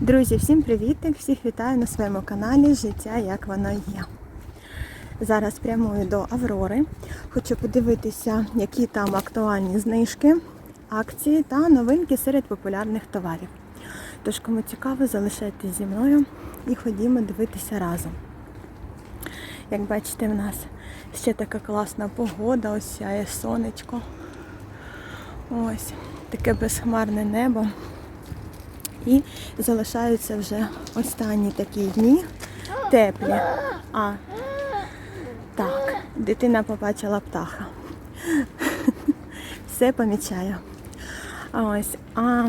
Друзі, всім привітик! Всіх вітаю на своєму каналі Життя як воно є. Зараз прямую до Аврори. Хочу подивитися, які там актуальні знижки, акції та новинки серед популярних товарів. Тож, кому цікаво, залишайтесь зі мною і ходімо дивитися разом. Як бачите, в нас ще така класна погода, ось сяє сонечко. Ось таке безхмарне небо. І залишаються вже останні такі дні теплі. А, так, дитина побачила птаха. Все помічаю. Ось, а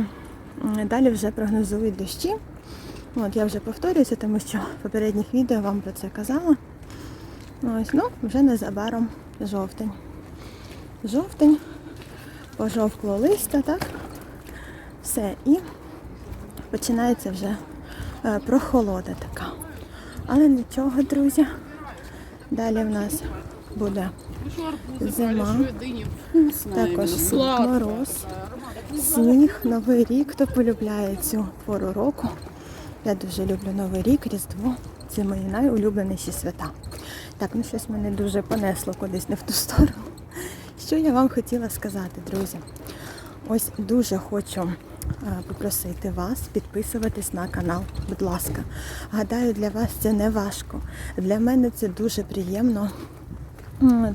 далі вже прогнозують дощі. От я вже повторююся, тому що в попередніх відео вам про це казала. Ось, ну, вже незабаром жовтень. Жовтень, пожовкло листя, так? Все. І починається вже е, прохолода така. Але нічого, друзі. Далі в нас буде зима, також мороз, сніг, новий рік. Хто полюбляє цю пору року. Я дуже люблю Новий рік, Різдво. Це мої найулюбленіші свята. Так, ну щось мене дуже понесло кудись не в ту сторону. Що я вам хотіла сказати, друзі? Ось дуже хочу попросити вас підписуватись на канал, будь ласка. Гадаю, для вас це не важко. Для мене це дуже приємно.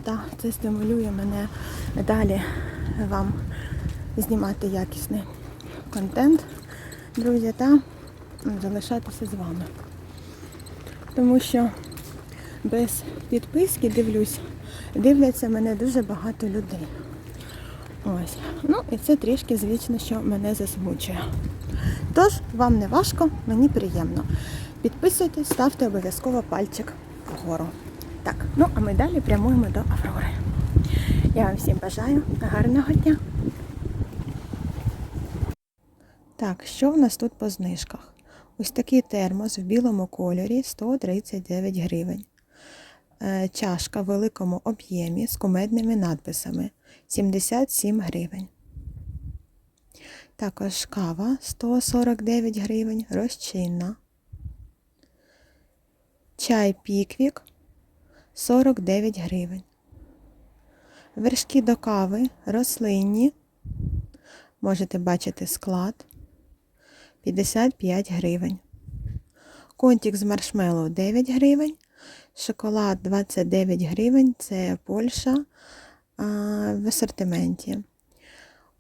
Та це стимулює мене далі вам знімати якісний контент, друзі, та залишатися з вами. Тому що без підписки дивлюсь, дивляться мене дуже багато людей. Ось. Ну і це трішки, звісно, що мене засмучує. Тож, вам не важко, мені приємно. Підписуйтесь, ставте обов'язково пальчик вгору. Так, ну а ми далі прямуємо до Аврори. Я вам всім бажаю гарного дня. Так, що в нас тут по знижках? Ось такий термос в білому кольорі 139 гривень. Е, Чашка в великому об'ємі з кумедними надписами 77 гривень. Також кава 149 гривень, розчинна. Чай піквік 49 гривень. Вершки до кави рослинні. Можете бачити склад 55 гривень. Контік з маршмеллоу 9 гривень. Шоколад 29 гривень, це Польща в асортименті.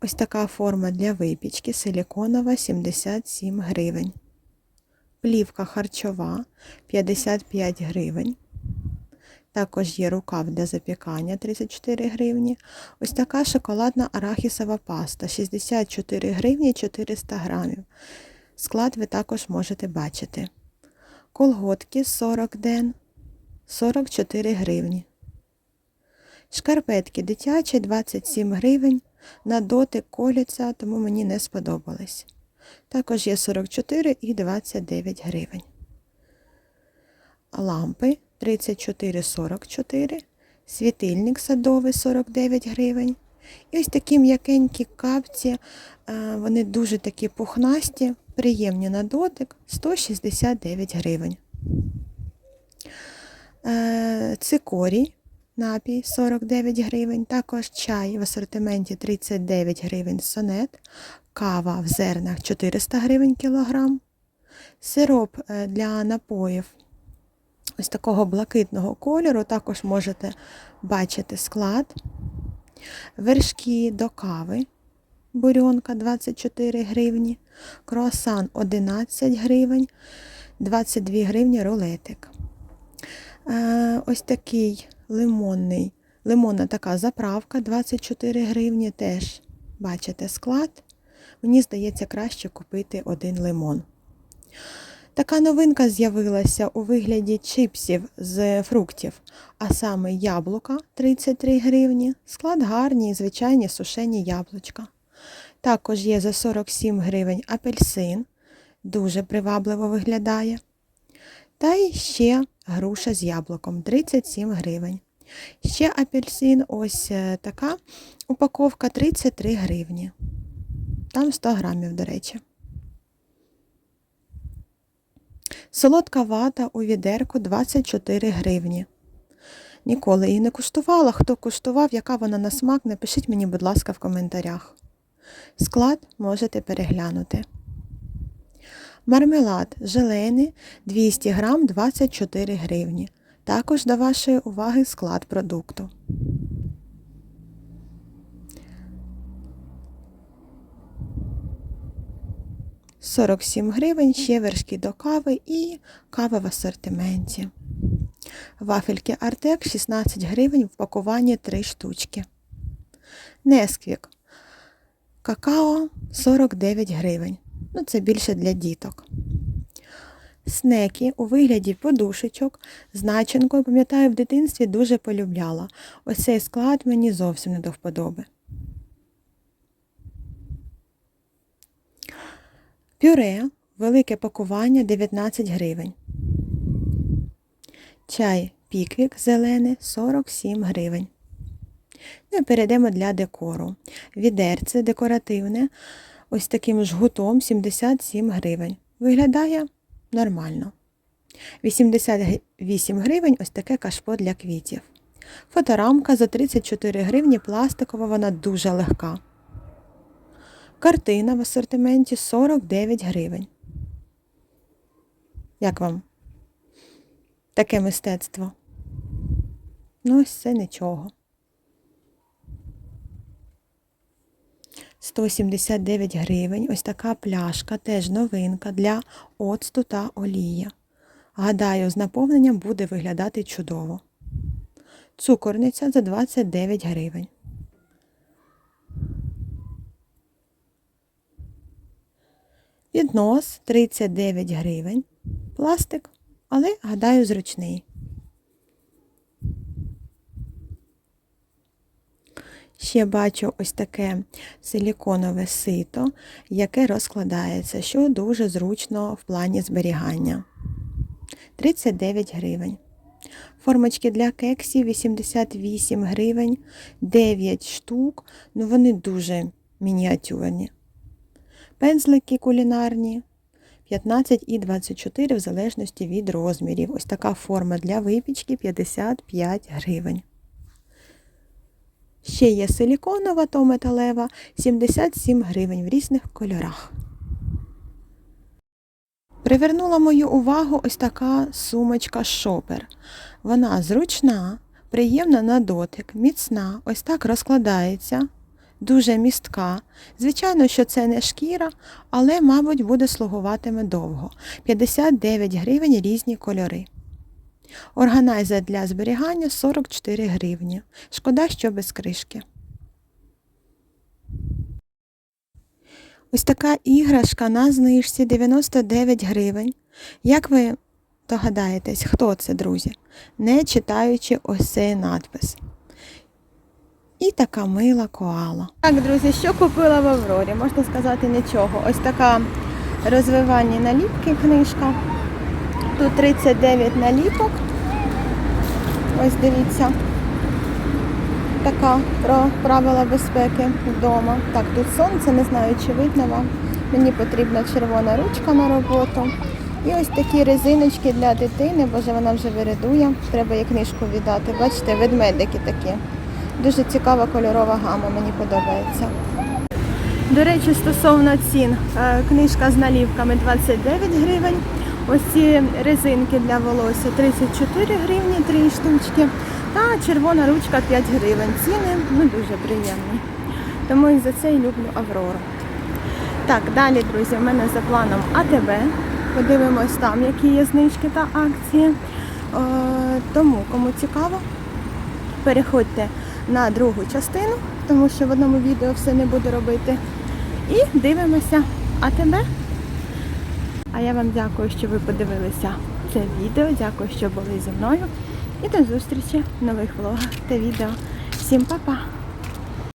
Ось така форма для випічки силіконова 77 гривень. Плівка харчова 55 гривень. Також є рукав для запікання 34 гривні. Ось така шоколадна арахісова паста 64 гривні 400 грамів. Склад ви також можете бачити. Колготки 40 ден 44 гривні. Шкарпетки дитячі 27 гривень. На дотик коляться, тому мені не сподобались. Також є 44 і 29 гривень. Лампи 34,44. Світильник садовий 49 гривень. І ось такі м'якенькі капці, е, вони дуже такі пухнасті, приємні на дотик 169 гривень. Е, Цикорій напій 49 гривень, також чай в асортименті 39 гривень сонет, кава в зернах 400 гривень кілограм, сироп е, для напоїв ось такого блакитного кольору, також можете бачити склад, вершки до кави, бурьонка 24 гривні, круасан 11 гривень, 22 гривні рулетик. Е, Ось такий лимонний, лимонна така заправка 24 гривні теж бачите склад. Мені здається, краще купити один лимон. Така новинка з'явилася у вигляді чипсів з фруктів, а саме яблука 33 гривні, склад гарні, звичайні сушені яблучка. Також є за 47 гривень апельсин, дуже привабливо виглядає. Та й ще груша з яблуком 37 гривень. Ще апельсин, ось е, така упаковка 33 гривні. Там 100 грамів, до речі. Солодка вата у відерку 24 гривні. Ніколи її не куштувала. Хто куштував, яка вона на смак, напишіть мені, будь ласка, в коментарях. Склад можете переглянути. Мармелад желейний 200 грам 24 гривні. Також до вашої уваги склад продукту. Сорок сім гривень, ще вершки до кави і кава в асортименті. Вафельки Артек 16 гривень в пакуванні 3 штучки. Несквік. Какао 49 гривень. Ну, це більше для діток. Снеки у вигляді подушечок з начинкою, пам'ятаю, в дитинстві дуже полюбляла. Ось цей склад мені зовсім не до вподоби. Пюре, велике пакування 19 гривень. Чай піквік зелений 47 гривень. Ну і перейдемо для декору. Відерце декоративне, ось таким жгутом 77 гривень. Виглядає нормально. 88 гривень ось таке кашпо для квітів. Фоторамка за 34 гривні пластикова, вона дуже легка. Картина в асортименті 49 гривень. Як вам? Таке мистецтво? Ну, ось це нічого. 179 гривень. Ось така пляшка, теж новинка для оцту та олія. Гадаю, з наповненням буде виглядати чудово. Цукорниця за 29 гривень. Піднос 39 гривень. Пластик, але, гадаю, зручний. Ще бачу ось таке силіконове сито, яке розкладається, що дуже зручно в плані зберігання. 39 гривень. Формочки для кексів 88 гривень, 9 штук, ну вони дуже мініатюрні. Пензлики кулінарні 15 і 24 в залежності від розмірів. Ось така форма для випічки 55 гривень. Ще є силіконова, то металева 77 гривень в різних кольорах. Привернула мою увагу ось така сумочка шопер. Вона зручна, приємна на дотик, міцна, ось так розкладається, дуже містка. Звичайно, що це не шкіра, але, мабуть, буде слугуватиме довго. 59 гривень різні кольори. Органайзер для зберігання 44 гривні. Шкода, що без кришки. Ось така іграшка на знижці 99 гривень. Як ви догадаєтесь, хто це, друзі? Не читаючи ось цей надпис. І така мила коала. Так, друзі, що купила в Аврорі? Можна сказати нічого. Ось така розвивальні наліпки книжка. Тут 39 наліпок. Ось дивіться. Така про правила безпеки вдома. Так, тут сонце, не знаю, чи видно вам. Мені потрібна червона ручка на роботу. І ось такі резиночки для дитини, боже, вона вже вирядує. Треба їй книжку віддати. Бачите, ведмедики такі. Дуже цікава кольорова гама, мені подобається. До речі, стосовно цін, е, книжка з налівками 29 гривень. Ось ці резинки для волосся 34 гривні, 3 штучки. Та червона ручка 5 гривень. Ціни ну, дуже приємні. Тому і за це і люблю Аврору. Так, далі, друзі, в мене за планом АТБ. Подивимось там, які є знижки та акції. Е, тому, кому цікаво, переходьте на другу частину, тому що в одному відео все не буду робити. І дивимося АТБ. А я вам дякую, що ви подивилися це відео. Дякую, що були зі мною. І до зустрічі в нових влогах та відео. Всім па-па!